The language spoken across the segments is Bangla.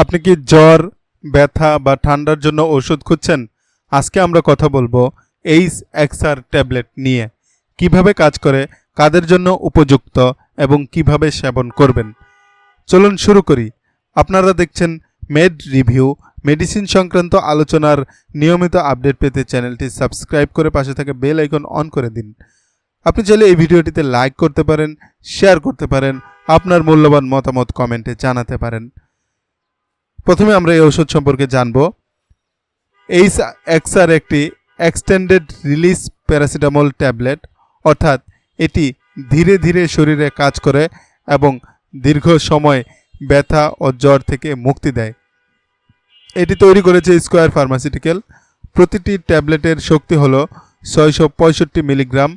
আপনি কি জ্বর, ব্যথা বা ঠান্ডার জন্য ওষুধ খুঁজছেন? আজকে আমরা কথা বলব এইস এক্সআর ট্যাবলেট নিয়ে। কীভাবে কাজ করে, কাদের জন্য উপযুক্ত এবং কীভাবে সেবন করবেন? চলুন শুরু করি। আপনারা দেখছেন মেড রিভিউ, মেডিসিন সংক্রান্ত আলোচনার নিয়মিত আপডেট পেতে চ্যানেলটি সাবস্ক্রাইব করে পাশে থাকা বেল আইকন অন করে দিন। আপনি চাইলে এই ভিডিওটিতে লাইক করতে পারেন, শেয়ার করতে পারেন, আপনার মূল্যবান মতামত কমেন্টে জানাতে পারেন। প্রথমে আমরা এই ওষুধ সম্পর্কে জানব। এইস এক্সআর একটি এক্সটেন্ডেড রিলিজ প্যারাসিটামল ট্যাবলেট অর্থাৎ এটি ধীরে ধীরে শরীরে কাজ করে এবং দীর্ঘ সময় ব্যথা ও জ্বর থেকে মুক্তি দেয়। এটি তৈরি করেছে স্কোয়ার ফার্মাসিউটিক্যাল প্রতিটি ট্যাবলেটের শক্তি হল ছয়শো পঁয়ষট্টি মিলিগ্রাম।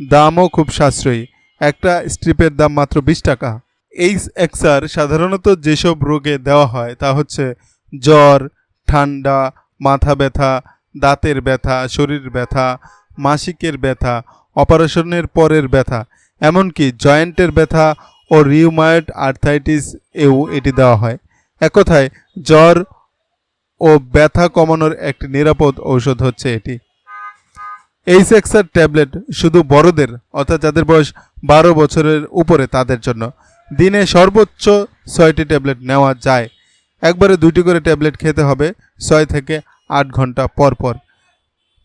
দামও খুব সাশ্রয়ী। একটা স্ট্রিপের দাম মাত্র বিশ টাকা। এইস এক্সার সাধারণত যেসব রোগে দেওয়া হয় তা হচ্ছে জ্বর, ঠান্ডা, মাথা ব্যথা, দাঁতের ব্যথা, শরীর ব্যথা, মাসিকের ব্যথা, অপারেশনের পরের ব্যথা, এমনকি জয়েন্টের ব্যথা ও রিউমায়েড আর্থাইটিস এও এটি দেওয়া হয়। এক কথায় জ্বর ও ব্যথা কমানোর একটি নিরাপদ ঔষধ হচ্ছে এটি। এই সেক্সার ট্যাবলেট শুধু বড়দের, অর্থাৎ যাদের বয়স বারো বছরের উপরে তাদের জন্য। দিনে সর্বোচ্চ ছয়টি ট্যাবলেট নেওয়া যায়। একবারে দুইটি করে ট্যাবলেট খেতে হবে, ছয় থেকে আট ঘণ্টা পর পর।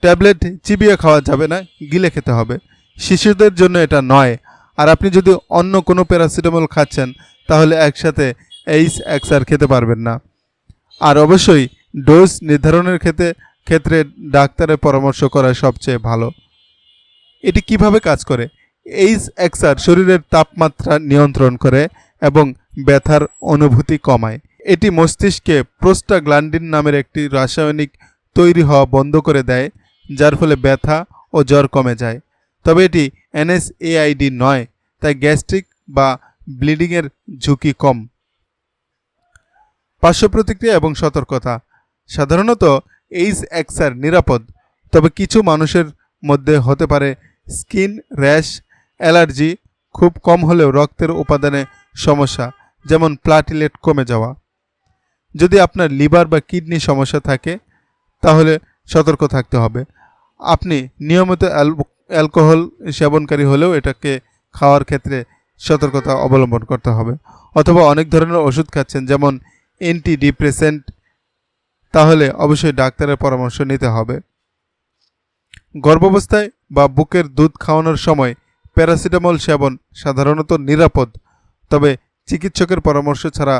ট্যাবলেট চিবিয়ে খাওয়া যাবে না, গিলে খেতে হবে। শিশুদের জন্য এটা নয়। আর আপনি যদি অন্য কোনো প্যারাসিটামল খাচ্ছেন, তাহলে একসাথে এইস এক্সার খেতে পারবেন না। আর অবশ্যই ডোজ নির্ধারণের ক্ষেত্রে ক্ষেত্রে ডাক্তারের পরামর্শ করা সবচেয়ে ভালো। এটি কীভাবে কাজ করে? এইস এক্সার শরীরের তাপমাত্রা নিয়ন্ত্রণ করে এবং ব্যথার অনুভূতি কমায়। এটি মস্তিষ্কে প্রোস্টাগ্ল্যান্ডিন নামের একটি রাসায়নিক তৈরি হওয়া বন্ধ করে দেয়, যার ফলে ব্যথা ও জ্বর কমে যায়। তবে এটি এনএসএআইডি নয়, তাই গ্যাস্ট্রিক বা ব্লিডিংয়ের ঝুঁকি কম। পার্শ্ব প্রতিক্রিয়া এবং সতর্কতা। সাধারণত এইস এক্সার নিরাপদ, তবে কিছু মানুষের মধ্যে হতে পারে স্কিন র্যাশ অ্যালার্জি খুব কম হলেও রক্তের উপাদানে সমস্যা, যেমন প্লাটিলেট কমে যাওয়া। যদি আপনার লিভার বা কিডনি সমস্যা থাকে, তাহলে সতর্ক থাকতে হবে। আপনি নিয়মিত অ্যাল- অ্যালকোহল সেবনকারী হলেও এটাকে খাওয়ার ক্ষেত্রে সতর্কতা অবলম্বন করতে হবে। অথবা অনেক ধরনের ওষুধ খাচ্ছেন, যেমন অ্যান্টি ডিপ্রেসেন্ট তাহলে অবশ্যই ডাক্তারের পরামর্শ নিতে হবে। গর্ভাবস্থায় বা বুকের দুধ খাওয়ানোর সময় প্যারাসিটামল সেবন সাধারণত নিরাপদ, তবে চিকিৎসকের পরামর্শ ছাড়া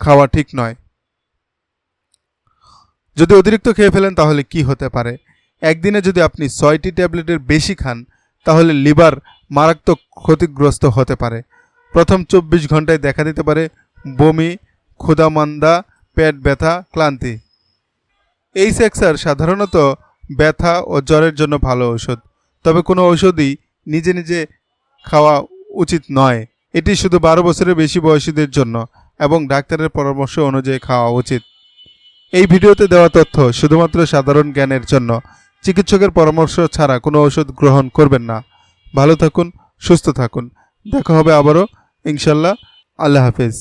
খাওয়া ঠিক নয়। যদি অতিরিক্ত খেয়ে ফেলেন তাহলে কি হতে পারে? একদিনে যদি আপনি ছয়টি ট্যাবলেটের বেশি খান, তাহলে লিভার মারাত্মক ক্ষতিগ্রস্ত হতে পারে। প্রথম চব্বিশ ঘন্টায় দেখা দিতে পারে বমি ক্ষুধামান্দা পেট ব্যথা, ক্লান্তি। এই সেক্সার সাধারণত ব্যথা ও জ্বরের জন্য ভালো ঔষধ, তবে কোনো ঔষধই নিজে নিজে খাওয়া উচিত নয়। এটি শুধু বারো বছরের বেশি বয়সীদের জন্য এবং ডাক্তারের পরামর্শ অনুযায়ী খাওয়া উচিত। এই ভিডিওতে দেওয়া তথ্য শুধুমাত্র সাধারণ জ্ঞানের জন্য। চিকিৎসকের পরামর্শ ছাড়া কোনো ওষুধ গ্রহণ করবেন না। ভালো থাকুন, সুস্থ থাকুন। দেখা হবে আবারও। ইনশাল্লাহ, আল্লাহ হাফেজ।